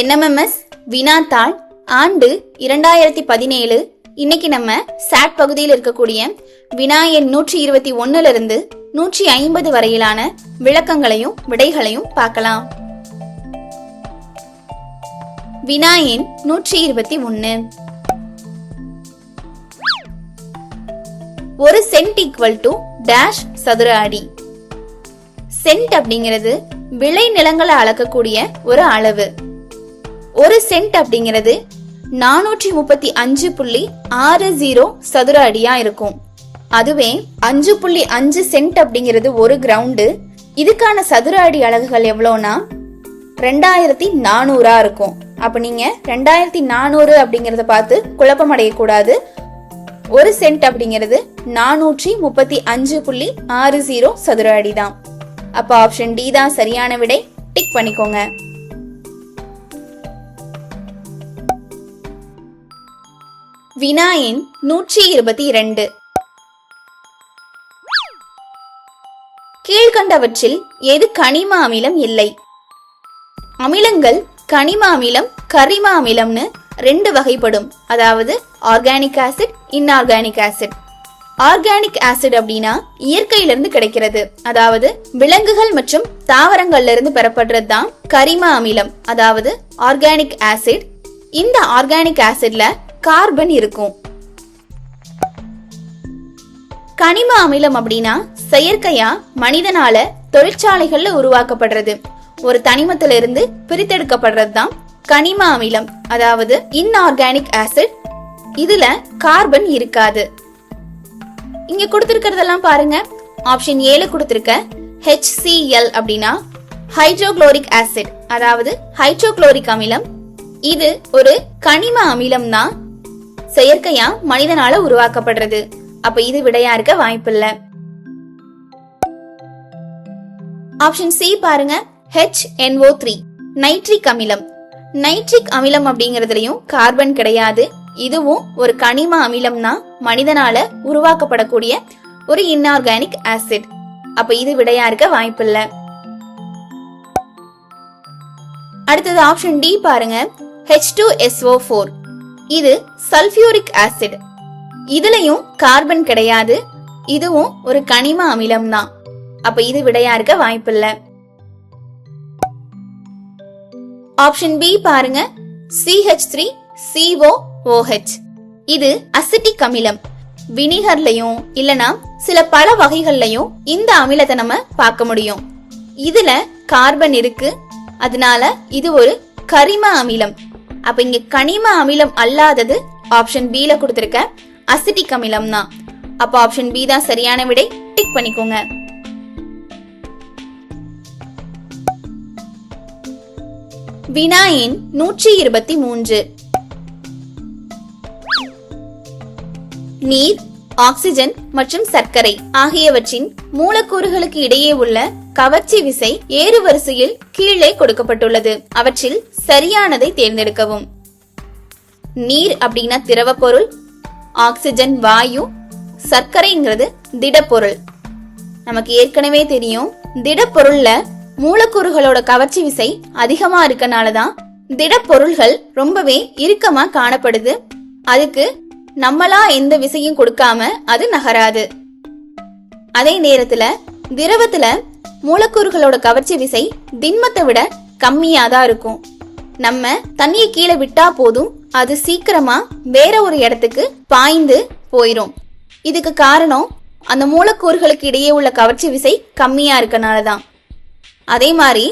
NMMS வினாத்தாள் ஆண்டு இரண்டாயிரத்தி பதினேழு. இன்னைக்கு நம்ம சாட் பகுதியில் இருக்கக்கூடிய வினா எண் நூற்றி இருபத்தி ஒன்னுல இருந்து நூற்றி ஐம்பது வரையிலான விளக்கங்களையும் விடைகளையும் பார்க்கலாம். வினா எண் நூற்றி இருபத்தி ஒன்னு ஒரு சென்ட் ஈக்குவல் டு டேஷ் சதுர அடி. சென்ட் அப்படிங்கிறது விளை நிலங்களை அளக்கக்கூடிய ஒரு அளவு. ஒரு சென்ட் அப்படிங்கிறது நானூற்றி முப்பத்தி அஞ்சு புள்ளி ஆறு ஜீரோ சதுர அடியா இருக்கும். அதுவே அஞ்சு புள்ளி அஞ்சு சென்ட் அப்படிங்கிறது ஒரு கிரவுண்டு. இதுக்கான சதுர அடி அலகுகள் எவ்வளோனா? ரெண்டாயிரத்தி நானூறா இருக்கும். அப்ப நீங்க ரெண்டாயிரத்தி நானூறு அப்படிங்கறத பார்த்து குழப்பம் அடையக்கூடாது ஒரு சென்ட் அப்படிங்கிறது நானூற்றி முப்பத்தி அஞ்சு புள்ளி ஆறு ஜீரோ சதுர அடி தான் அப்ப ஆப்ஷன் டி தான் சரியான விடை. டிக் பண்ணிக்கோங்க. வினா எண் நூற்றி இருபத்தி இரண்டு. கீழ்கண்டவற்றில் எது கனிம அமிலம் இல்லை? அமிலங்கள் கனிம அமிலம் கரிம அமிலம்னு ரெண்டு வகைப்படும். அதாவது organic acid inorganic acid. Organic acid அப்படின்னா இயற்கையிலிருந்து கிடைக்கிறது. அதாவது விலங்குகள் மற்றும் தாவரங்கள்ல இருந்து பெறப்படுறது தான் கரிம அமிலம் அதாவது ஆர்கானிக் ஆசிட். இந்த ஆர்கானிக் ஆசிட்ல கார்பன் இருக்கும். கனிம அமிலம் அப்படின்னா செயற்கையா மனிதனால தொழிற்சாலைகள்ல உருவாக்கப்படுறது. ஒரு தனிமத்தில இருந்து பிரித்தெடுக்கப்படுறது தான் கனிம அமிலம். அதாவது இன்ஆர்கானிக் ஆசிட் இதுல கார்பன் இருக்காது. இங்க கொடுத்திருக்கிறதெல்லாம் பாருங்க. ஆப்ஷன் ஏழு கொடுத்திருக்க HCl அப்படின்னா ஹைட்ரோகுளோரிக் ஆசிட் அதாவது ஹைட்ரோகுளோரிக் அமிலம். இது ஒரு கனிம அமிலம் தான் செயற்கையா மனிதனால உருவாக்கப்படுறது. அப்ப இது விடையா இருக்க வாய்ப்பில்லை. ஆப்ஷன் சி பாருங்க. HNO3 த்ரீ நைட்ரிக் அமிலம். நைட்ரிக் அமிலம் அப்படிங்கறதுலயும் கார்பன் கிடையாது. இதுவும் ஒரு கனிம அமிலம் தான் மனிதனால உருவாக்கப்படக்கூடிய ஒரு இன்ஆர்கானிக் ஆசிட் அப்ப இது விடையா இருக்க வாய்ப்பில்லை. அடுத்தது ஆப்ஷன் டி பாருங்க. H2SO4 ஃபோர் இது சல்பியூரிக் ஆசிட். இதுலயும் கார்பன் கிடையாது. இதுவும் ஒரு கனிம அமிலம் தான் அப்ப இது விடையா இருக்க வாய்ப்பில்லை. ஆப்ஷன் பி பாருங்க. சிஹெச் த்ரீ சிஓஓஹெச் இது அசிட்டிக் அமிலம். வினிகர்லயும் இல்லனா சில பல வகைகள்லயும் இந்த அமிலத்தை நம்ம பார்க்க முடியும். இதுல கார்பன் இருக்கு. அதனால இது ஒரு கரிம அமிலம். அப்ப இங்க கனிம அமிலம் அல்லாதது ஆப்ஷன் பி ல கொடுத்திருக்க அசிட்டிக் அமிலம் தான் அப்ப ஆப்ஷன் பி தான் சரியான விடை. டிக் பண்ணிக்கோங்க. வினா எண் நூற்றி இருபத்தி மூன்று. நீர் ஆக்சிஜன் மற்றும் சர்க்கரை ஆகியவற்றின் மூலக்கூறுகளுக்கு இடையே உள்ள கவர்ச்சி விசை ஏறு வரிசையில் கீழே கொடுக்கப்பட்டுள்ளது. அவற்றில் சரியானதை தேர்ந்தெடுக்கவும். நீர் அப்படின்னா திரவ பொருள் ஆக்சிஜன் வாயு சர்க்கரைங்கிறது திடப்பொருள். நமக்கு ஏற்கனவே தெரியும் திடப்பொருள்ல மூலக்கூறுகளோட கவர்ச்சி விசை அதிகமா இருக்கனாலதான் திடப்பொருள்கள் ரொம்பவே இறுக்கமா காணப்படுது. அதுக்கு நம்மளா எந்த விசையும் கொடுக்காம அது நகராது. அதே நேரத்துல திரவத்துல மூலக்கூறுகளோட கவர்ச்சி விசை திண்மத்தை விட கம்மியா தான் இருக்கும். நம்ம தண்ணியை கீழே விட்டா போதும் அது சீக்கிரமா வேற ஒரு இடத்துக்கு பாய்ந்து போயிரும். இதுக்கு காரணம் அந்த மூலக்கூறுகளுக்கு இடையே உள்ள கவர்ச்சி விசை கம்மியா இருக்கனால தான் அதே மாதிரி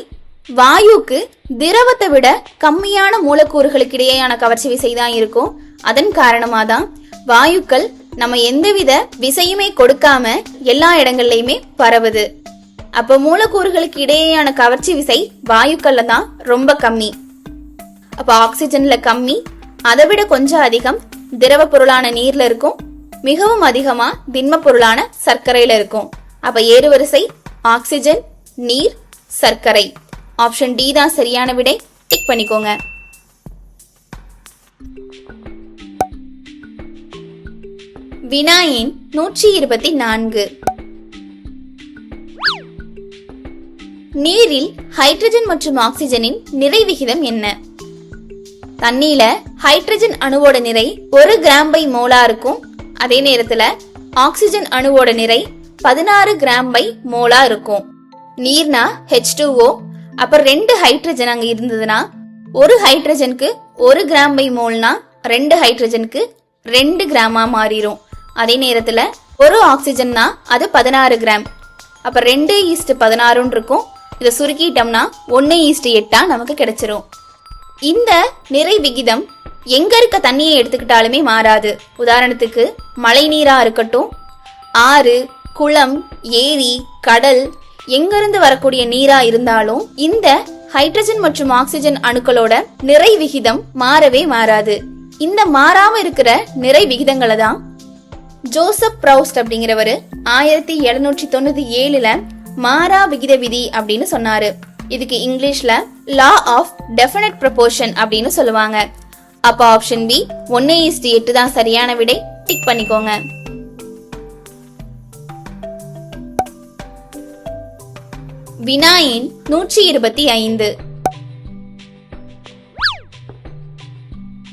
வாயுக்கு திரவத்தை விட கம்மியான மூலக்கூறுகளுக்கு இடையேயான கவர்ச்சி விசை தான் இருக்கும். அதன் காரணமாக தான் வாயுக்கள் நம்ம எந்தவித விசையுமே கொடுக்காம எல்லா இடங்கள்லயுமே பரவுது. அப்ப மூலக்கூறுகளுக்கு இடையேயான கவர்ச்சி விசை வாயுக்கள்ல தான் ரொம்ப கம்மி. அப்ப ஆக்சிஜன்ல கம்மி அதை விட கொஞ்சம் அதிகம் திரவ பொருளான நீர்ல இருக்கும் மிகவும் அதிகமா திண்ம பொருளான சர்க்கரையில இருக்கும். அப்ப ஏறுவரிசை ஆக்சிஜன் நீர் சர்க்கரை. ஆப்ஷன் டி தான் சரியான விடை. டிக் பண்ணிக்கோங்க. வினா எண் நூற்றி இருபத்தி நான்கு. நீரில் ஹைட்ரஜன் மற்றும் ஆக்சிஜனின் நிறை விகிதம் என்ன? தண்ணியில ஹைட்ரஜன் அணுவோட நிறை ஒரு கிராம் பை மோலா இருக்கும் அதே நேரத்துல ஆக்சிஜன் அணுவோட நிறை பதினாறு கிராம் பை மோலா இருக்கும் நீர்னா ஹெச் டூஓ அப்புறம் ரெண்டு ஹைட்ரஜன் அங்க இருந்ததுன்னா ஒரு ஹைட்ரஜனுக்கு ஒரு கிராம் பை மோல்னா ரெண்டு ஹைட்ரஜனுக்கு ரெண்டு கிராமா மாறிடும் அதே நேரத்தில் ஒரு ஆக்சிஜன்னா அது பதினாறு கிராம். அப்போ ரெண்டு ஈஸ்ட் பதினாறுன்னு இருக்கும். இதை சுருக்கிட்டோம்னா ஒன்று ஈஸ்ட் எட்டா நமக்கு கிடைச்சிரும். இந்த நிறை விகிதம் எங்க இருக்க தண்ணியை எடுத்துக்கிட்டாலுமே மாறாது. உதாரணத்துக்கு மழை நீரா இருக்கட்டும் ஆறு குளம் ஏரி கடல் எங்கிருந்து வரக்கூடிய நீரா இருந்தாலும் இந்த ஹைட்ரஜன் மற்றும் ஆக்சிஜன் அணுக்களோட நிறை விகிதம் மாறவே மாறாது. இந்த மாறாம இருக்கிற நிறை விகிதங்களை தான் ஜோசப் ப்ரௌஸ்ட் அப்படிங்கிறவரு ஆயிரத்தி எழுநூற்றி தொண்ணூத்தி ஏழுல மாறா விகித விதி அப்படின்னு சொன்னாரு. இதுக்கு இங்கிலீஷ்ல லா ஆஃப் டெஃபினட் ப்ரொபோர்ஷன் அப்படின்னு சொல்லுவாங்க. அப்ப ஆப்ஷன் பி ஒன்னே இஸ்டி எட்டு தான் சரியான விடை. டிக் பண்ணிக்கோங்க. வினாயின் நூற்றி இருபத்தி ஐந்து.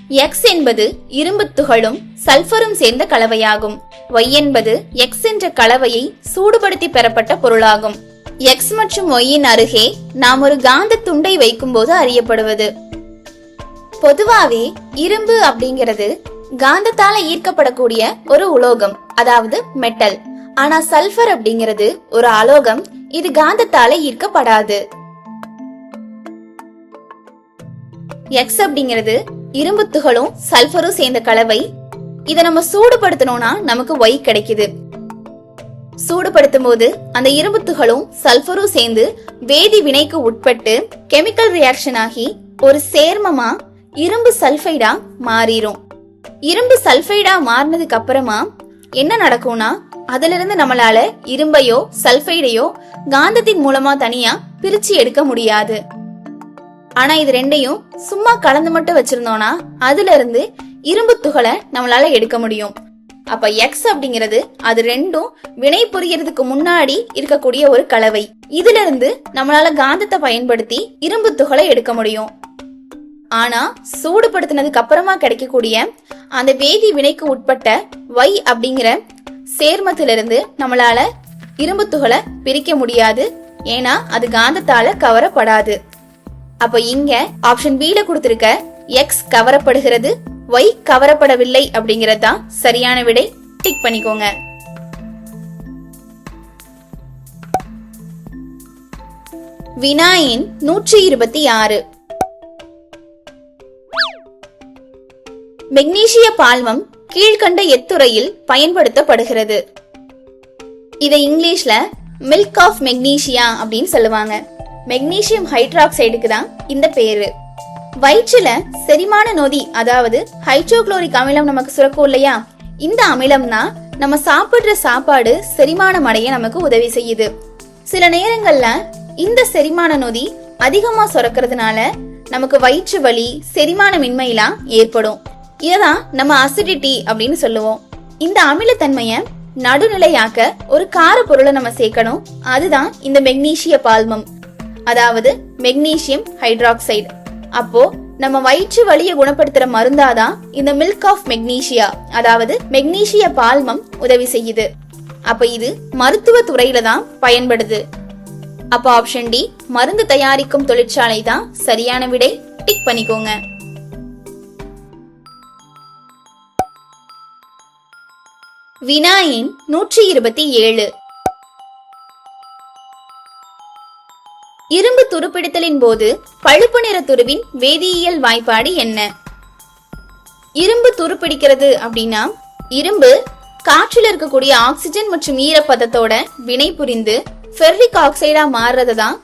எக்ஸ் என்பது இரும்பு துகளும் சல்பரும் சேர்ந்த கலவையாகும். ஒய் என்பது எக்ஸ் என்ற கலவையை சூடுபடுத்தி பெறப்பட்ட பொருளாகும். எக்ஸ் மற்றும் ஒய்யின் அருகே நாம் ஒரு காந்த துண்டை வைக்கும்போது அறியப்படுவது. பொதுவாவே இரும்பு அப்படிங்கிறது காந்தத்தால ஈர்க்கப்படக்கூடிய ஒரு உலோகம் அதாவது மெட்டல் ஆனா சல்பர் அப்படிங்கிறது ஒரு அலோகம் இது காந்தத்தால ஈர்க்கப்படாது. எக்ஸ் அப்படிங்கிறது இரும்பு துகளும் சல்பரும் சேர்ந்த கலவை இதை நம்ம சூடுபடுத்தணும்னா நமக்கு ஒய் கிடைக்குது. சூடுபடுத்தும் போது அந்த இரும்பு துகளும் சல்பரும் சேர்ந்து வேதி வினைக்கு உட்பட்டு கெமிக்கல் ரியாக்ஷன் ஆகி ஒரு சேர்மமா இரும்பு சல்ஃபைடா மாறிடும் இரும்பு சல்ஃபைடா மாறினதுக்கு அப்புறமா என்ன நடக்கும்னா அதுல இருந்து நம்மளால இரும்பையோ சல்ஃபைடையோ காந்தத்தின் மூலமா தனியா பிரிச்சு எடுக்க முடியாது. ஆனா இது ரெண்டையும் சும்மா கலந்து மட்டும் வச்சிருந்தோம்னா அதுல இருந்து இரும்பு துகளை நம்மளால எடுக்க முடியும். அப்ப எக்ஸ் அப்படிங்கிறது அது ரெண்டும் வினை புரியறதுக்கு முன்னாடி இருக்கக்கூடிய ஒரு கலவை. இதுல இருந்து நம்மளால காந்தத்தை பயன்படுத்தி இரும்பு துகளை எடுக்க முடியும். ஆனா சூடுபடுத்தினதுக்கு அப்புறமா கிடைக்கக்கூடிய அந்த வேதி வினைக்கு உட்பட்ட வை அப்படிங்கிற சேர்மத்திலிருந்து நம்மளால இரும்பு துகளை பிரிக்க முடியாது. ஏன்னா அது காந்தத்தால கவரப்படாது. அப்ப இங்க ஆப்ஷன் பி ல கொடுத்திருக்க எக்ஸ் கவரப்படுகிறது. ஒய் கவரப்படவில்லை அப்படிங்கறது தான் சரியான விடை? டிக் பண்ணிக்கோங்க. வினாயின் நூற்றி இருபத்தி ஆறு. மெக்னீசிய பால்வம் கீழ்கண்ட எத்துறையில் பயன்படுத்தப்படுகிறது. இதை இங்கிலீஷ்ல மில்க் ஆஃப் மெக்னீசியா அப்படின்னு சொல்லுவாங்க. மெக்னீசியம் ஹைட்ராக்சைடுக்கு தான் இந்த பேரு. வயிற்றுல செரிமான நொதி அதாவது ஹைட்ரோகுளோரிக் அமிலம் நமக்கு சுரக்கும் இல்லையா? இந்த அமிலம் தான் நம்ம சாப்பிடுற சாப்பாடு செரிமானம் அடைய நமக்கு உதவி செய்யுது. சில நேரங்கள்ல இந்த செரிமான நொதி அதிகமா சுரக்கிறதுனால நமக்கு வயிற்று வலி செரிமானமின்மையெல்லாம் ஏற்படும். இததான் நம்ம அசிடிட்டி அப்படின்னு சொல்லுவோம். இந்த அமிலத்தன்மைய நடுநிலையாக்க ஒரு கார பொருளை நம்ம சேர்க்கணும். அதுதான் இந்த மெக்னீசிய பால்மம் அதாவது மெக்னீசியம் ஹைட்ராக்சைடு அப்போ நம்ம வயிற்று வலியை குணப்படுத்துற மருந்தாதான் இந்த மில்க் ஆஃப் மெக்னீசியா அதாவது மெக்னீசிய பால்மம் உதவி செய்யுது. அப்ப இது மருத்துவ துறையில தான் பயன்படுது. அப்ப ஆப்ஷன் டி மருந்து தயாரிக்கும் தொழிற்சாலை தான் சரியான விடை? டிக் பண்ணிக்கோங்க. வினாயின் நூற்றி இருபத்தி ஏழு. இரும்பு துருப்பிடித்தலின் போது பழுப்பு நிற துருவின் வேதியியல் வாய்ப்பாடு என்ன? இரும்பு துருப்பிடிக்கிறது அப்படின்னா இரும்பு காற்றில் இருக்கக்கூடிய ஆக்சிஜன் மற்றும் ஈரப்பதத்தோட வினை புரிந்து ஃபெர்ரிக் ஆக்சைடா மாறுறத தான்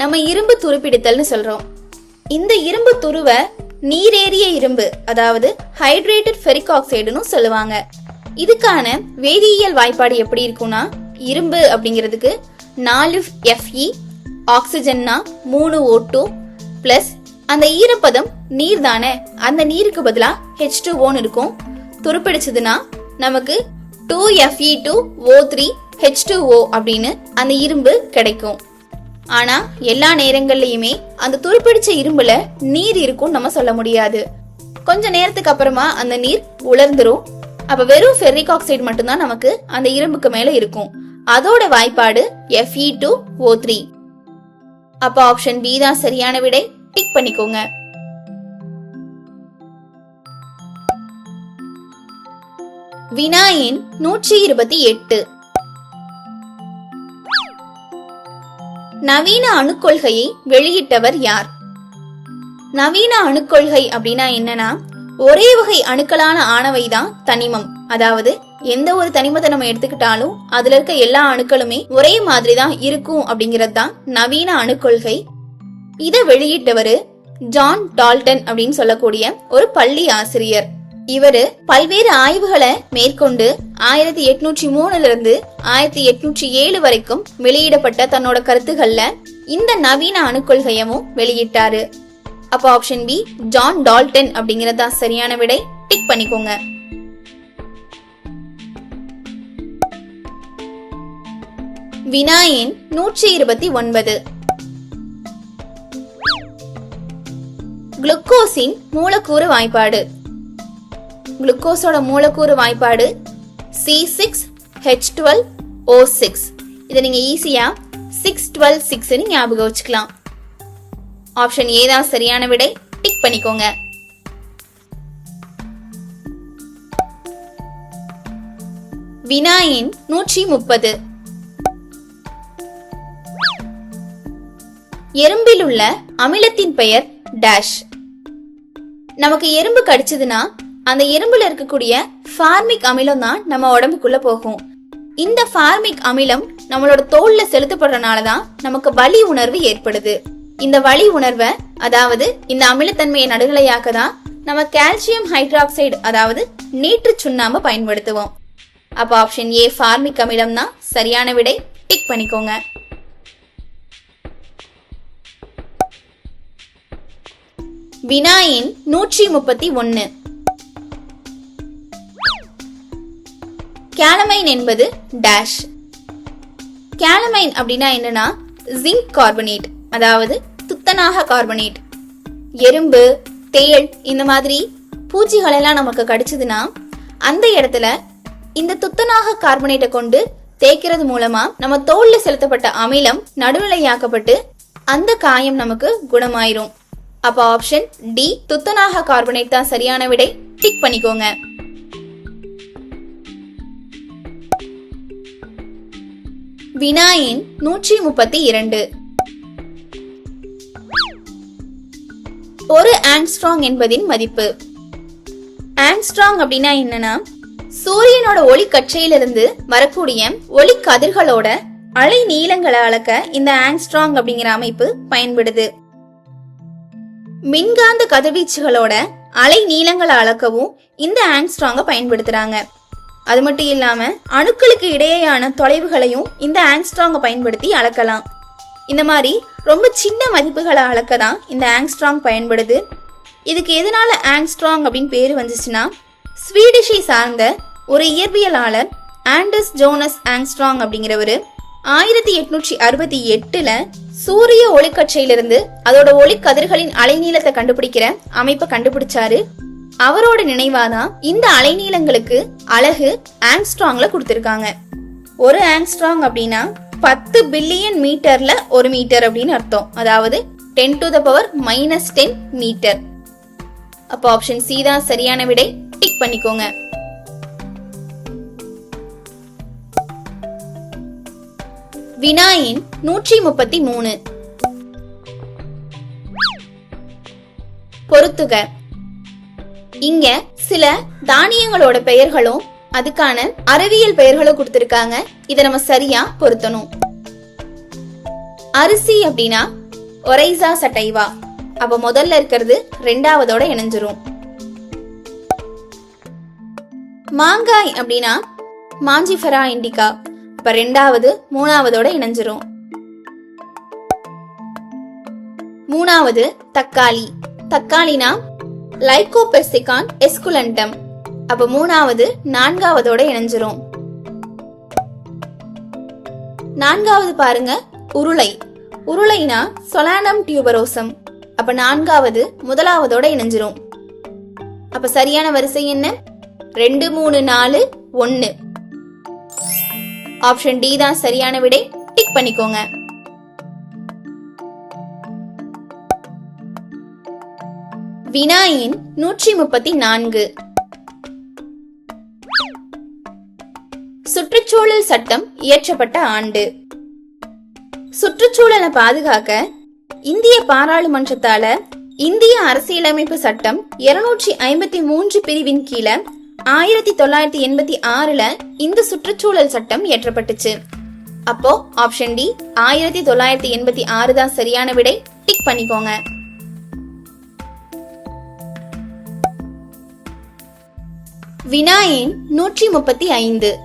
நம்ம இரும்பு துருப்பிடித்தல்னு சொல்றோம். இந்த இரும்பு துருவ நீரேறிய இரும்பு அதாவது ஹைட்ரேட்டட் ஃபெரிக் ஆக்சைடுன்னு சொல்லுவாங்க. இதுக்கான வேதியியல் வாய்ப்பாடு எப்படி இருக்கும்னா இரும்பு அப்படிங்கிறதுக்கு நாலு எஃப்இ ஆக்சிஜன்னா மூணு ஓ டூ பிளஸ் அந்த ஈரப்பதம் நீர் தானே அந்த நீருக்கு பதிலா ஹெச் டூ ஓன்னு இருக்கும். துருப்பிடிச்சதுன்னா நமக்கு two Fe two O three H two O அப்படின்னு அந்த இரும்பு கிடைக்கும். ஆனா எல்லா நேரங்கள்லயுமே அந்த துருப்பிடிச்ச இரும்புல நீர் இருக்கும் நம்ம சொல்ல முடியாது. கொஞ்ச நேரத்துக்கு அப்புறமா அந்த நீர் உலர்ந்துரும். அப்ப வெறும் ஃபெர்ரிக் ஆக்சைடு மட்டும்தான் நமக்கு அந்த இரும்புக்கு மேல இருக்கும். அதோட வாய்ப்பாடு எஃப்இ டூ ஓ த்ரீ அப்ப ஆப்ஷன் பி தான் சரியான விடை. டிக் பண்ணிக்கோங்க. வினாயின் நூற்றி இருபத்தி எட்டு. நவீன அணுக்கொள்கையை வெளியிட்டவர் யார்? நவீன அணுக்கொள்கை அப்படின்னா என்னன்னா ஒரே வகை அணுக்களான ஆனவை தான் தனிமம். அதாவது எந்த ஒரு தனிமத்தை நம்ம எடுத்துக்கிட்டாலும் அதுல இருக்க எல்லா அணுக்களுமே ஒரே மாதிரி தான் இருக்கும் அப்படிங்கிறது தான் நவீன அணுக்கொள்கை இதை வெளியிட்டவரு ஜான் டால்டன் அப்படின்னு சொல்லக்கூடிய ஒரு பள்ளி ஆசிரியர். இவரு பல்வேறு ஆய்வுகளை மேற்கொண்டு ஆயிரத்தி எட்நூற்றி மூணுல இருந்து ஆயிரத்தி எட்நூற்றி ஏழு வரைக்கும் வெளியிடப்பட்ட தன்னோட கருத்துக்கள்ல இந்த நவீன அணுக்கொள்கையவும் வெளியிட்டாரு. அப்ப ஆப்ஷன் பி ஜான் டால்டன் அப்படிங்கறதா சரியான விடை. டிக் பண்ணிக்கோங்க. வினாயின் நூற்றி இருபத்தி ஒன்பது. குளுக்கோஸின் மூலக்கூறு வாய்ப்பாடு. குளுக்கோஸோட மூலக்கூறு வாய்ப்பாடு C six H twelve O six இதை நீங்க ஈஸியா சிக்ஸ் டுவெல் சிக்ஸ்னு ஞாபகம் வச்சுக்கலாம். ஆப்ஷன் ஏ தான் சரியான விடை. டிக் பண்ணிக்கோங்க. வினாயின் நூற்றி முப்பது. எறும்பில் உள்ள அமிலத்தின் பெயர் டேஷ். நமக்கு எறும்பு கடிச்சதுன்னா அந்த எறும்புல இருக்கக்கூடிய ஃபார்மிக் அமிலம் தான் நம்ம உடம்புக்குள்ள போகும். இந்த ஃபார்மிக் அமிலம் நம்மளோட தோல்ல செலுத்தப்படுறனால தான் நமக்கு வலி உணர்வு ஏற்படுது. இந்த வலி உணர்வை அதாவது இந்த அமிலத்தன்மையை நடுநிலையாக்க தான் நம்ம கால்சியம் ஹைட்ராக்சைடு அதாவது நீற்று சுண்ணாம்பு பயன்படுத்துவோம். அப்ப ஆப்ஷன் ஏ ஃபார்மிக் அமிலம் தான் சரியான விடை. டிக் பண்ணிக்கோங்க. வினாயின் நூற்றி முப்பத்தி ஒன்னு. கேலமைன் என்பது டேஷ் கேலமைன் அப்படின்னா என்னன்னா ஜிங்க் கார்பனேட் அதாவது துத்தநாக கார்பனேட் எறும்பு தேள் இந்த மாதிரி பூச்சிகள் எல்லாம் நமக்கு கடிச்சதுன்னா அந்த இடத்துல இந்த துத்தநாக கார்பனேட்டை கொண்டு தேய்க்கிறது மூலமா நம்ம தோல்ல செலுத்தப்பட்ட அமிலம் நடுநிலையாக்கப்பட்டு அந்த காயம் நமக்கு குணமாயிரும். அப்ப ஆப்ஷன் டி துத்தநாக கார்பனேட் தான் சரியான விடை. டிக் பண்ணிக்கோங்க. வினாயின் நூற்றி முப்பத்தி இரண்டு ஒரு ஆங்ஸ்ட்ராங் என்பதின் மதிப்பு. ஆங்ஸ்ட்ராங் அப்படின்னா என்னன்னா சூரியனோட ஒளி கச்சையிலிருந்து வரக்கூடிய ஒளி கதிர்களோட அலை நீளங்களை அளக்க இந்த ஆங்ஸ்ட்ராங் அப்படிங்கிற அமைப்பு பயன்படுது. மின்காந்த கதிர்வீச்சுகளோட அலை நீளங்களை அளக்கவும் இந்த ஆங்ஸ்ட்ராங்க பயன்படுத்துறாங்க. அது மட்டும் இல்லாம அணுக்களுக்கு இடையேயான தொலைவுகளையும் இந்த ஆங்ஸ்ட்ராங்க பயன்படுத்தி அளக்கலாம். இந்த மாதிரி ரொம்ப சின்ன மதிப்புகளை அளக்க தான் இந்த ஆங்ஸ்ட்ராங் பயன்படுது. இதுக்கு எதனால ஆங்ஸ்ட்ராங் அப்படின்னு பேர் வந்துச்சுன்னா ஸ்வீடிஷை சார்ந்த ஒரு இயற்பியலாளர் ஆண்டஸ் ஜோனஸ் ஆங்ஸ்ட்ராங் அப்படிங்கிறவரு ஆயிரத்தி எட்நூற்றி அறுபத்தி எட்டுல சூரிய ஒளிக்கற்றையிலிருந்து அதோட ஒளிக்கதிர்களின் அலைநீளத்தை கண்டுபிடிக்கிற அமைப்பை கண்டுபிடிச்சாரு. அவரோட நினைவாதான் இந்த அலைநீளங்களுக்கு அழகு ஆங்ஸ்ட்ராங்ல கொடுத்திருக்காங்க. ஒரு ஆங்ஸ்ட்ராங் அப்படின்னா பத்து பில்லியன் மீட்டர்ல ஒரு மீட்டர் அப்படின்னு அர்த்தம். அதாவது ten to the power minus ten metre அப்போ ஆப்ஷன் சி தான் சரியான விடை. டிக் பண்ணிக்கோங்க. வினாயின் நூற்றி முப்பத்தி மூணு. பொறுத்துக. இங்க சில தானியங்களோட பெயர்களும் அதுக்கான அறிவியல் பெயர்களும் கொடுத்திருக்காங்க. இதை நம்ம சரியா பொருத்தணும். அரிசி அப்படின்னா ஒரைசா சட்டைவா. அப்ப முதல்ல இருக்கிறது ரெண்டாவதோட இணைஞ்சிரும். மாங்காய் அப்படின்னா மாஞ்சிஃபெரா இண்டிகா. அப்ப ரெண்டாவது மூணாவதோட இணைஞ்சிரும். மூணாவது தக்காளி. தக்காளினா லைகோபெர்சிகான் எஸ்குலண்டம். அப்ப மூணாவது நான்காவதோட இணைஞ்சிரும். நான்காவது பாருங்க உருளை. உருளைனா சொலானம் டியூபரோசம். அப்ப நான்காவது முதலாவதோட இணைஞ்சிரும். அப்ப சரியான வரிசை என்ன? ரெண்டு மூணு நாலு ஒன்னு. ஆப்ஷன் டி தான் சரியான விடை. டிக் பண்ணிக்கோங்க. வினாயின் நூற்றி முப்பத்தி நான்கு சுற்றுச்சூழல் சட்டம் இயற்றப்பட்ட ஆண்டு. சுற்றுச்சூழலை பாதுகாக்க இந்திய பாராளுமன்றத்தால இந்திய அரசியலமைப்பு சட்டம் இருநூற்றி ஐம்பத்தி மூன்று பிரிவின் கீழே ஆயிரத்தி தொள்ளாயிரத்தி எண்பத்தி ஆறுல இந்த சுற்றுச்சூழல் சட்டம் இயற்றப்பட்டுச்சு. அப்போ ஆப்ஷன் டி ஆயிரத்தி தொள்ளாயிரத்தி எண்பத்தி ஆறு தான் சரியான விடை. டிக் பண்ணிக்கோங்க. வினாயின் நூற்றி முப்பத்தி ஐந்து.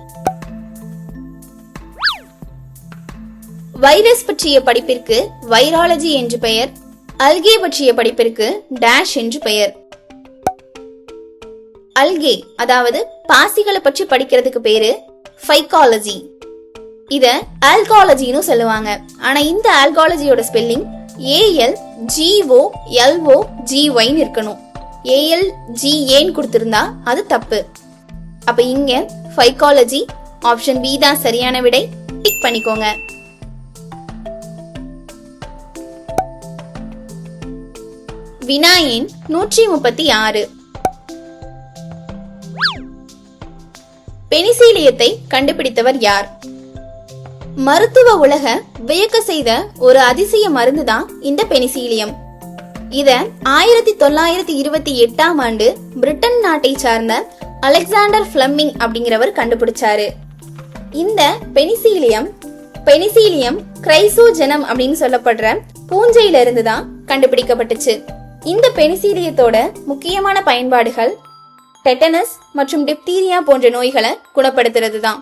வைரஸ் பற்றிய படிப்பிற்கு வைராலஜி என்று பெயர் அல்கே பற்றிய படிப்பிற்கு டேஷ் என்று பெயர். அல்கே அதாவது பாசிகளை பற்றி படிக்கிறதுக்கு பேரு ஃபைக்காலஜி இத ஆல்காலஜின்னு சொல்லுவாங்க. ஆனா இந்த ஆல்காலஜியோட ஸ்பெல்லிங் ஏஎல் ஜிஓ எல்ஓ ஜிஒய்னு இருக்கணும். ஏஎல் ஜிஏன்னு கொடுத்திருந்தா அது தப்பு. அப்ப இங்க ஃபைக்காலஜி ஆப்ஷன் பி தான் சரியான விடை. டிக் பண்ணிக்கோங்க. வினாயின் நூற்றி முப்பத்தி ஆறு. பெனிசீலியத்தை கண்டுபிடித்தவர் யார்? மருத்துவ உலக வியக்க செய்த ஒரு அதிசய மருந்து தான் இந்த பெனிசீலியம். இத ஆயிரத்தி தொள்ளாயிரத்தி இருபத்தி எட்டாம் ஆண்டு பிரிட்டன் நாட்டை சார்ந்த அலெக்சாண்டர் பிளம்மிங் அப்படிங்கிறவர் கண்டுபிடிச்சாரு. இந்த பெனிசீலியம் பெனிசீலியம் கிரைசோஜெனம் அப்படின்னு சொல்லப்படுற பூஞ்சையில இருந்து தான் கண்டுபிடிக்கப்பட்டுச்சு. இந்த பெனிசீலியத்தோட முக்கியமான பயன்பாடுகள் டெட்டனஸ் மற்றும் டிப்தீரியா போன்ற நோய்களை குணப்படுத்துறது தான்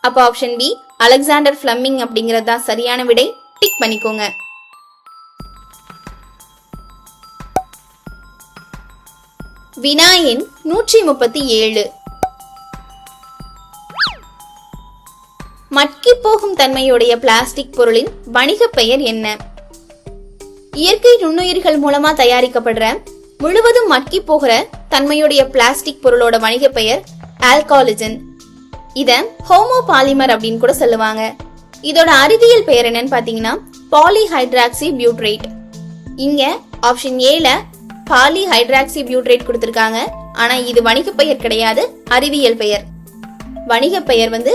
அப்போ ஆப்ஷன் பி அலெக்சாண்டர் பிளம்மிங் அப்படிங்கிறது தான் சரியான விடை. டிக் பண்ணிக்கோங்க. வினாயின் நூற்றி முப்பத்தி ஏழு. மட்கி போகும் தன்மையுடைய பிளாஸ்டிக் பொருளின் வணிக பெயர் என்ன? இயற்கை நுண்ணுயிர்கள் மூலமா தயாரிக்கப்படுற முழுவதும் மட்கி போகிற தன்மையுடைய பிளாஸ்டிக் பொருளோட வணிக பெயர் ஆல்காலிஜன். இத ஹோமோ பாலிமர் அப்படின்னு கூட சொல்லுவாங்க. இதோட அறிவியல் பெயர் என்னன்னு பாத்தீங்கன்னா பாலிஹைட்ராக்சி பியூட்ரேட். இங்க ஆப்ஷன் ஏல பாலி ஹைட்ராக்சி பியூட்ரேட் கொடுத்திருக்காங்க. ஆனா இது வணிக பெயர் கிடையாது அறிவியல் பெயர். வணிக பெயர் வந்து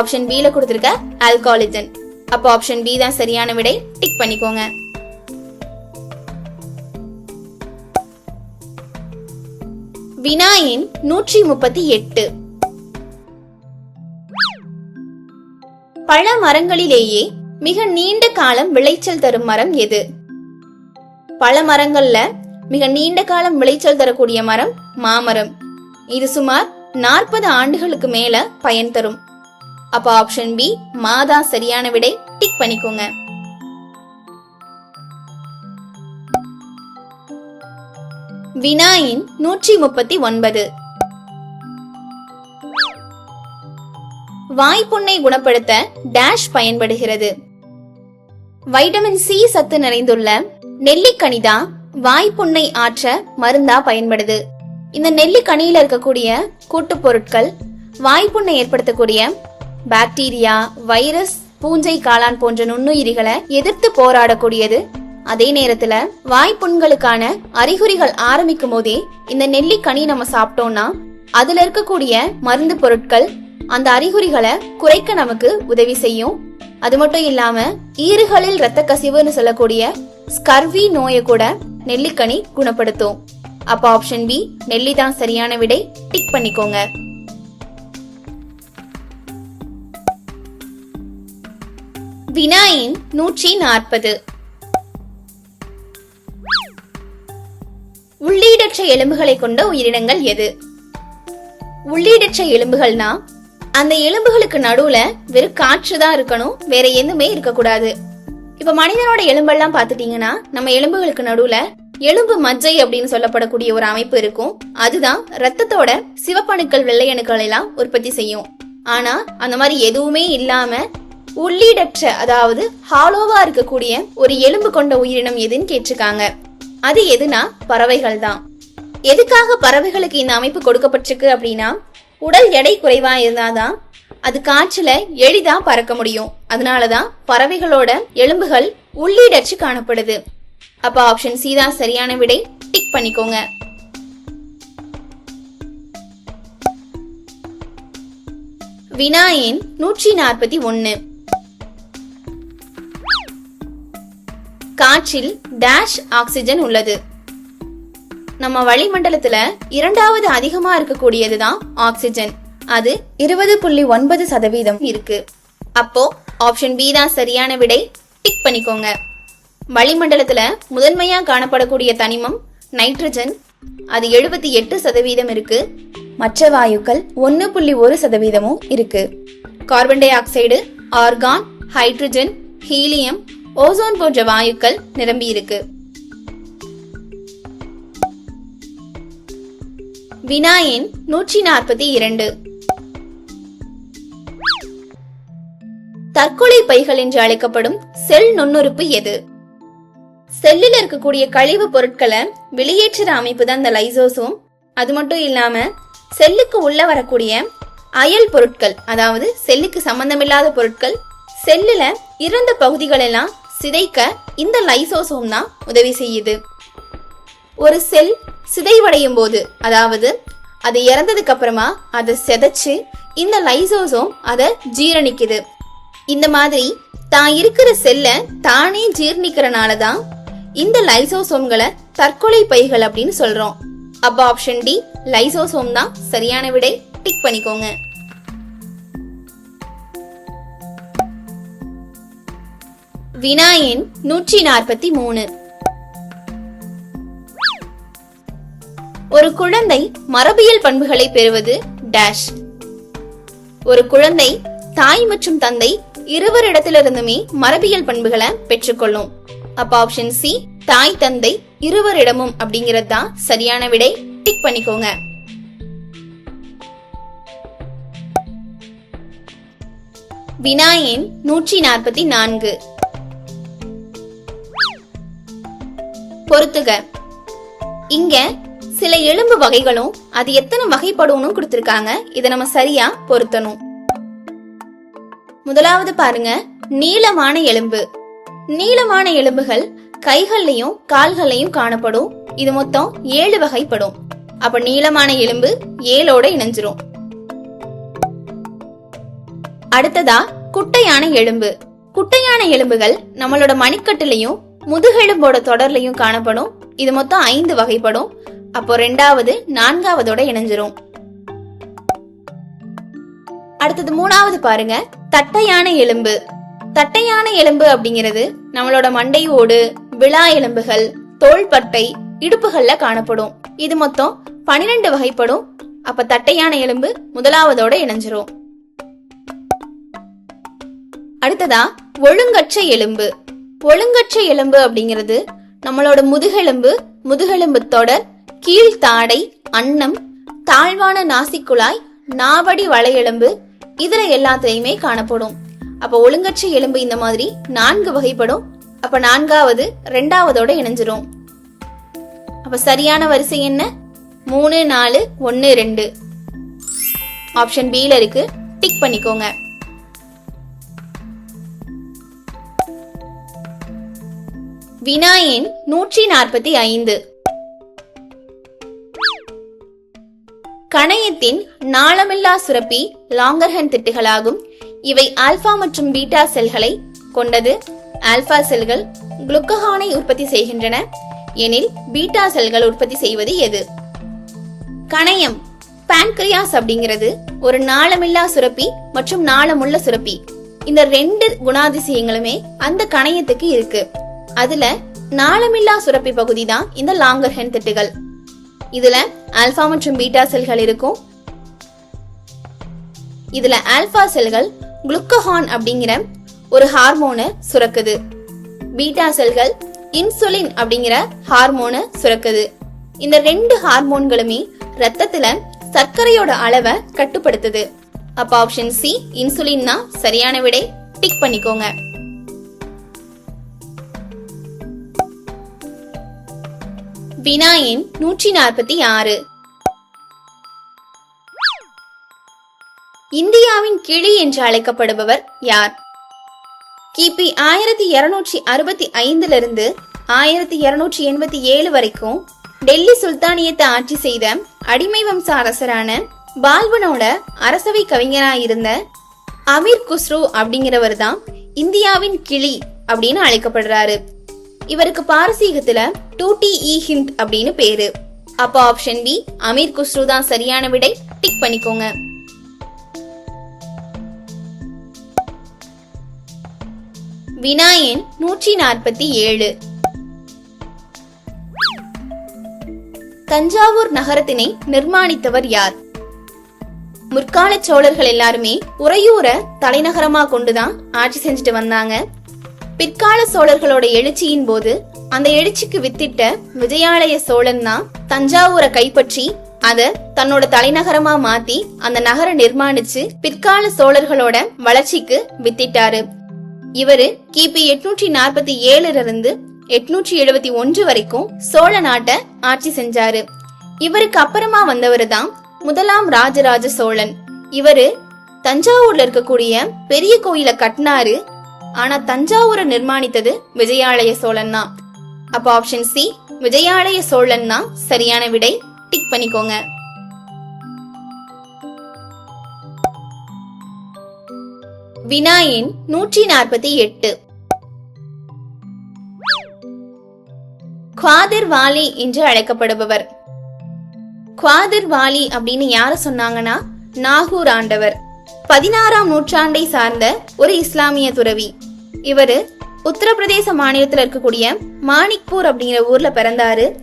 ஆப்ஷன் பில கொடுத்திருக்க ஆல்காலிஜன். அப்போ ஆப்ஷன் பி தான் சரியான விடை. டிக் பண்ணிக்கோங்க. வினாயின் நூற்றி முப்பத்தி எட்டு. பழ மரங்களிலேயே மிக நீண்ட காலம் விளைச்சல் தரும் மரம் எது? பல மரங்கள்ல மிக நீண்ட காலம் விளைச்சல் தரக்கூடிய மரம் மாமரம். இது சுமார் நாற்பது ஆண்டுகளுக்கு மேல பயன் தரும். அப்ப ஆப்ஷன் பி மாதா சரியான விடை டிக் பண்ணிக்கோங்க. வினாயின் நூற்றி முப்பத்தி ஒன்பது. வாய்ப்புண்ணை குணப்படுத்த டேஷ் பயன்படுகிறது. வைட்டமின் சி சத்து நிறைந்துள்ள நெல்லிக்கனிதா வாய்ப்புண்ணை ஆற்ற மருந்தா பயன்படுது. இந்த நெல்லிக்கனியில இருக்கக்கூடிய கூட்டுப் பொருட்கள் வாய்ப்புண்ணை ஏற்படுத்தக்கூடிய பாக்டீரியா வைரஸ் பூஞ்சை காளான் போன்ற நுண்ணுயிரிகளை எதிர்த்து போராடக்கூடியது அதே நேரத்துல வாய்ப்புண்களுக்கான அறிகுறிகள் ஆரம்பிக்கும் போதே இந்த நெல்லிக்கனி நம்ம சாப்பிட்டோம்னா அதுல இருக்கக்கூடிய மருந்து பொருட்கள் அந்த அறிகுறிகளை குறைக்க நமக்கு உதவி செய்யும். அது மட்டும் இல்லாம ஈறுகளில் இரத்த கசிவுன்னு சொல்லக்கூடிய ஸ்கர்வி நோயை கூட நெல்லிக்கனி குணப்படுத்தும். அப்ப ஆப்ஷன் பி நெல்லி தான் சரியான விடை. டிக் பண்ணிக்கோங்க. வினாயின் நூற்றி நாற்பது. உள்ளீடற்ற எலும்புகளை கொண்ட உயிரினங்கள் எது? உள்ளீடற்ற எலும்புகள்னா அந்த எலும்புகளுக்கு நடுவுல வெறும் காற்று தான் இருக்கணும் வேற எதுவுமே இருக்கக்கூடாது. இப்ப மனிதனோட எலும்பெல்லாம் பாத்துட்டீங்கன்னா நம்ம எலும்புகளுக்கு நடுவுல எலும்பு மஜ்ஜை அப்படின்னு சொல்லப்படக்கூடிய ஒரு அமைப்பு இருக்கும். அதுதான் ரத்தத்தோட சிவப்பணுக்கள் வெள்ளையணுக்கள் எல்லாம் உற்பத்தி செய்யும். ஆனா அந்த மாதிரி எதுவுமே இல்லாம உள்ளீடற்ற அதாவது ஹாலோவா இருக்கக்கூடிய ஒரு எலும்பு கொண்ட உயிரினம் எதுன்னு கேட்டிருக்காங்க. அது எதுனா பறவைகள் தான் எதுக்காக பறவைகளுக்கு இந்த அமைப்பு கொடுக்கப்பட்டிருக்கு அப்படின்னா உடல் எடை குறைவா இருந்தாதான் அது காற்றுல எளிதா பறக்க முடியும். அதனாலதான் பறவைகளோட எலும்புகள் உள்ளீடச்சு காணப்படுது. அப்ப ஆப்ஷன் சி தான் சரியான விடை. டிக் பண்ணிக்கோங்க. வினாயின் நூற்றி நாற்பத்தி ஒன்னு. காற்றில் டேஷ் ஆக்சிஜன் உள்ளது. நம்ம வளிமண்டலத்துல இரண்டாவது அதிகமா இருக்கக்கூடியதுதான் ஆக்சிஜன் அது இருபது புள்ளி ஒன்பது சதவீதம் இருக்கு. அப்போ ஆப்ஷன் பி தான் சரியான விடை. டிக் பண்ணிக்கோங்க. வளிமண்டலத்துல முதன்மையா காணப்படக்கூடிய தனிமம் நைட்ரஜன் அது எழுபத்தி எட்டு சதவீதம் இருக்கு. மற்ற வாயுக்கள் ஒன்னு புள்ளி ஒரு சதவீதமும் இருக்கு. Carbon dioxide argon hydrogen helium ozone போன்ற வாயுக்கள் நிரம்பி இருக்கு. வினா எண் நூற்றி நாற்பத்தி இரண்டு. தற்கொலை பைகள் என்று அழைக்கப்படும் செல் நுண்ணுறுப்பு எது? செல்லில் இருக்கக்கூடிய கழிவு பொருட்களை வெளியேற்றுற அமைப்பு தான் இந்த லைசோசோம். அது மட்டும் இல்லாம செல்லுக்கு உள்ள வரக்கூடிய அயல் பொருட்கள் அதாவது செல்லுக்கு சம்பந்தமில்லாத பொருட்கள் செல்லுல இறந்த பகுதிகள் எல்லாம் சிதைக்க இந்த லைசோசோம் தான் உதவி செய்யுது. ஒரு செல் சிதைவடையும் போது அதாவது அது இறந்ததுக்கு அப்புறமா அதை செதைச்சு இந்த லைசோசோம் அதை ஜீரணிக்குது. இந்த மாதிரி தான் இருக்கிற செல்ல தானே ஜீர்ணிக்கிறனால தான் இந்த லைசோசோம்களை தற்கொலை பைகள் அப்படின்னு சொல்றோம். அப்ப ஆப்ஷன் டி லைசோசோம் தான் சரியான விடை. டிக் பண்ணிக்கோங்க. வினா எண் நூற்றி நாற்பத்தி மூணு. ஒரு குழந்தை மரபியல் பண்புகளை பெறுவது டேஷ் ஒரு குழந்தை தாய் மற்றும் தந்தை இருவரிடத்திலிருந்துமே மரபியல் பண்புகளை பெற்றுக்கொள்ளும். அப்ப ஆப்ஷன் சி தாய் தந்தை இருவரிடமும் அப்படிங்கிறது தான் சரியான விடை. டிக் பண்ணிக்கோங்க. வினா எண் நூற்றி நாற்பத்தி நான்கு. பொறுத்துக. இங்க சில எலும்பு வகைகளும் அது எத்தனை வகைப்படும்னு கொடுத்திருக்காங்க. இதை நம்ம சரியா பொருத்தணும். முதலாவது பாருங்க நீளமான எலும்பு. நீளமான எலும்புகள் கைகள்லையும் கால்கள்லையும் காணப்படும். இது மொத்தம் ஏழு வகைப்படும். அப்ப நீளமான எலும்பு ஏழோட இணைஞ்சிரும். அடுத்ததா குட்டையான எலும்பு. குட்டையான எலும்புகள் நம்மளோட மணிக்கட்டுலையும் முதுகெலும்போட தொடர்லையும் காணப்படும். இது மொத்தம் ஐந்து வகைப்படும். அப்போ ரெண்டாவது நான்காவதோட இணைஞ்சிரும். அடுத்தது மூணாவது பாருங்க. தட்டையான எலும்பு. தட்டையான எலும்பு அப்படிங்கிறது நம்மளோட மண்டை ஓடு விழா எலும்புகள் தோள்பட்டை இடுப்புகள்ல காணப்படும். இது மொத்தம் பனிரெண்டு வகைப்படும். அப்ப தட்டையான எலும்பு முதலாவதோட இணைஞ்சிரும். அடுத்ததா ஒழுங்கற்ற எலும்பு. ஒழுங்கற்ற எலும்பு அப்படிங்கிறது நம்மளோட முதுகெலும்பு முதுகெலும்பு தொடர் கீழ்த்தாடை அன்னம் தாழ்வான நாசிக்குழாய் நாவடி வளையெலும்பு இதுல எல்லாத்துலயுமே காணப்படும். அப்ப ஒழுங்கற்ற எலும்பு இந்த மாதிரி நான்கு வகைப்படும். அப்ப நான்காவது ரெண்டாவதோட இணைஞ்சிரும். அப்ப சரியான வரிசை என்ன? மூணு நாலு ஒன்னு ரெண்டு. ஆப்ஷன் பில இருக்கு. டிக் பண்ணிக்கோங்க. வினா எண் நூற்றி நாற்பத்தி ஐந்து. கணையத்தின் நாளமில்லா சுரப்பி லாங்கர்ஹன் திட்டுகளாகும். இவை ஆல்பா மற்றும் பீட்டா செல்களை கொண்டது. ஆல்பா செல்கள் குளுக்கஹானை உற்பத்தி செய்கின்றன. எனில் பீட்டா செல்கள் உற்பத்தி செய்வது எது? கணையம் பான்கிரியாஸ் அப்படிங்கிறது ஒரு நாளமில்லா சுரப்பி மற்றும் நாளமுள்ள சுரப்பி. இந்த ரெண்டு குணாதிசயங்களுமே அந்த கணையத்துக்கு இருக்கு. அதுல நாளமில்லா சுரப்பி பகுதி தான் இந்த லாங்கர் ஹென் திட்டுகள். இதுல ஆல்பா மற்றும் பீட்டா செல்கள் இருக்கும். இதுல ஆல்பா செல்கள் குளுக்கஹான் அப்படிங்கிற ஒரு ஹார்மோனை சுரக்குது. பீட்டா செல்கள் இன்சுலின் அப்படிங்கிற ஹார்மோனை சுரக்குது. இந்த ரெண்டு ஹார்மோன்களுமே ரத்தத்துல சர்க்கரையோட அளவை கட்டுப்படுத்துது. அப்ப ஆப்ஷன் சி இன்சுலின் தான் சரியான விடை டிக் பண்ணிக்கோங்க. வினா எண் நூற்றி நாற்பத்தி ஆறு. இந்தியாவின் கிளி என்று அழைக்கப்படுபவர் யார்? கிபி ஆயிரத்தி இருநூற்றி அறுபத்தி ஐந்துல இருந்து ஆயிரத்தி இருநூற்றி எண்பத்தி ஏழு வரைக்கும் டெல்லி சுல்தானியத்தை ஆட்சி செய்த அடிமை வம்ச அரசரான பால்வனோட அரசவை கவிஞராயிருந்த அமீர் குஸ்ரு அப்படிங்கிறவர் தான் இந்தியாவின் கிளி அப்படின்னு அழைக்கப்படுறாரு. இவருக்கு பாரசீகத்துல டூட்டி இ ஹிந்த் அப்படின்னு பேரு. அப்போ ஆப்ஷன் பி அமீர் குஸ்ரு தான் சரியான விடை. டிக் பண்ணிக்கோங்க. வினாயன் நூற்றி நாற்பத்தி ஏழு. தஞ்சாவூர் நகரத்தினை நிர்மாணித்தவர் யார்? முற்கால சோழர்கள் எல்லாருமே உறையூரை தலைநகரமா கொண்டுதான் ஆட்சி செஞ்சுட்டு வந்தாங்க. பிற்கால சோழர்களோட எழுச்சியின் போது அந்த எழுச்சிக்கு வித்திட்ட விஜயாலய சோழன் தான் தஞ்சாவூரை கைப்பற்றி அத தன்னோட தலைநகரமா மாத்தி அந்த நகர நிர்மாணிச்சு பிற்கால சோழர்களோட வளர்ச்சிக்கு வித்திட்டாரு. இவரு கிபி எட்நூற்றி நாற்பத்தி ஏழுல இருந்து எட்நூற்றி எழுபத்தி ஒன்று வரைக்கும் சோழ நாட்டை ஆட்சி செஞ்சாரு. இவருக்கு அப்புறமா வந்தவர் தான் முதலாம் ராஜராஜ சோழன். இவரு தஞ்சாவூர்ல இருக்கக்கூடிய பெரிய கோயிலை கட்டினாரு ஆனா தஞ்சாவூரை நிர்மாணித்தது விஜயாலய சோழன் தான். அப்ப ஆப்ஷன் சி விஜயாலய சோழன் தான் சரியான விடை டிக் பண்ணிக்கோங்க. வினாயின் நூற்றி நாற்பத்தி எட்டு. குவாதிர் வாலி என்று அழைக்கப்படுபவர். குவாதிர் வாலி அப்படின்னு யார சொன்னாங்கன்னா நாகூர் ஆண்டவர். பதினாறாம் நூற்றாண்டை சார்ந்த ஒரு இஸ்லாமிய துறவி. இவர் உத்தரப்பிரதேச மாநிலத்தில் இருக்கக்கூடிய மாணிக்பூர் அப்படிங்கிற ஊர்ல பிறந்தாரு.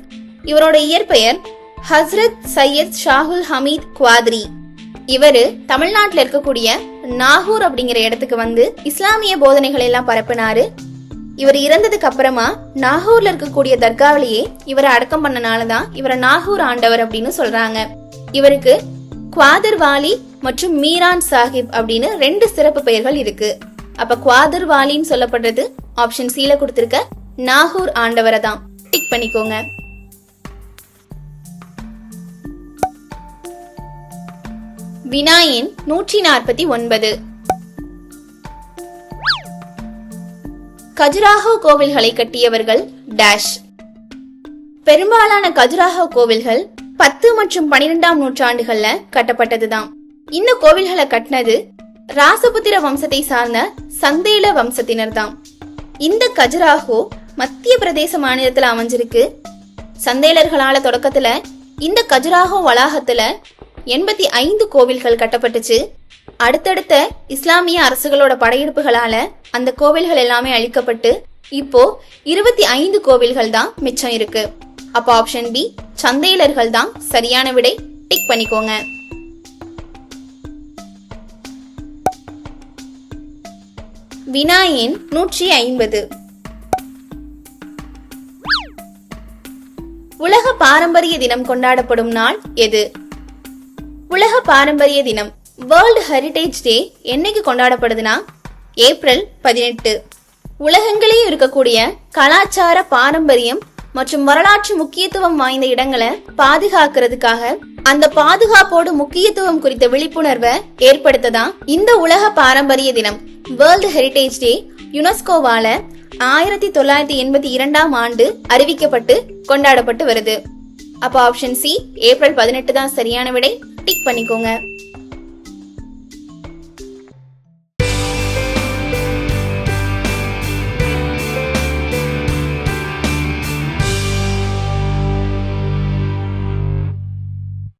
இவரோட இயற்பெயர் ஹஸ்ரத் சையத் ஷாகுல் ஹமீத் குவாத்ரி. இவர் தமிழ்நாட்டில் இருக்கக்கூடிய நாகூர் அப்படிங்கிற இடத்துக்கு வந்து இஸ்லாமிய போதனைகள் எல்லாம் பரப்பினாரு. இவர் இறந்ததுக்கு அப்புறமா நாகூர்ல இருக்கக்கூடிய தர்காவிலேயே இவரை அடக்கம் பண்ணனாலதான் இவரை நாகூர் ஆண்டவர் அப்படின்னு சொல்றாங்க. இவருக்கு குவாதர் வாலி மற்றும் மீரான் சாஹிப் அப்படின்னு ரெண்டு சிறப்பு பெயர்கள் இருக்கு. அப்ப குவாதர் வாலின்னு சொல்லப்படுறது ஆப்ஷன் சீல கொடுத்திருக்க நாகூர் ஆண்டவரை தான். டிக் பண்ணிக்கோங்க. வினாயின் நூற்றி நாற்பத்தி ஒன்பது. கஜுராஹோ கோவில்களை கட்டியவர்கள் டேஷ் பெரும்பாலான கஜுராஹோ கோவில்கள் பத்து மற்றும் பனிரெண்டாம் நூற்றாண்டுகள்ல கட்டப்பட்டதுதான். இந்த கோவில்களை கட்டினது ராசபுத்திர வம்சத்தை சார்ந்த சந்தேல வம்சத்தினர் தான் இந்த கஜராஹோ மத்திய பிரதேச மாநிலத்துல அமைஞ்சிருக்கு. சந்தேலர்களால தொடக்கத்துல இந்த கஜுராஹோ வளாகத்துல எண்பத்தி ஐந்து கோவில்கள் கட்டப்பட்டுச்சு. அடுத்தடுத்த இஸ்லாமிய அரசுகளோட படையெடுப்புகளால அந்த கோவில்கள் எல்லாமே அழிக்கப்பட்டு இப்போ இருபத்தி ஐந்து கோவில்கள் தான் மிச்சம் இருக்கு. அப்ப ஆப்ஷன் பி சந்தையிலர்கள் தான் சரியான விடை டிக் பண்ணிக்கோங்க. வினா எண் நூற்றி ஐம்பது. உலக பாரம்பரிய தினம் கொண்டாடப்படும் நாள் எது? உலக பாரம்பரிய தினம் வேர்ல்டு ஹெரிடேஜ் டே என்னைக்கு கொண்டாடப்படுதுன்னா? ஏப்ரல் பதினெட்டு. உலகங்களே இருக்கக்கூடிய கலாச்சார பாரம்பரியம் மற்றும் வரலாற்று முக்கியத்துவம் வாய்ந்த இடங்களை பாதுகாக்கிறதுக்காக அந்த பாதுகாப்போடு முக்கியத்துவம் குறித்த விழிப்புணர்வை ஏற்படுத்ததான் இந்த உலக பாரம்பரிய தினம் வேர்ல்டு ஹெரிடேஜ் டே யுனெஸ்கோவால ஆயிரத்தி தொள்ளாயிரத்தி எண்பத்தி இரண்டாம் ஆண்டு அறிவிக்கப்பட்டு கொண்டாடப்பட்டு வருது. அப்ப ஆப்ஷன் சி ஏப்ரல் பதினெட்டு தான் சரியான விடை. டிக் பண்ணிக்கோங்க.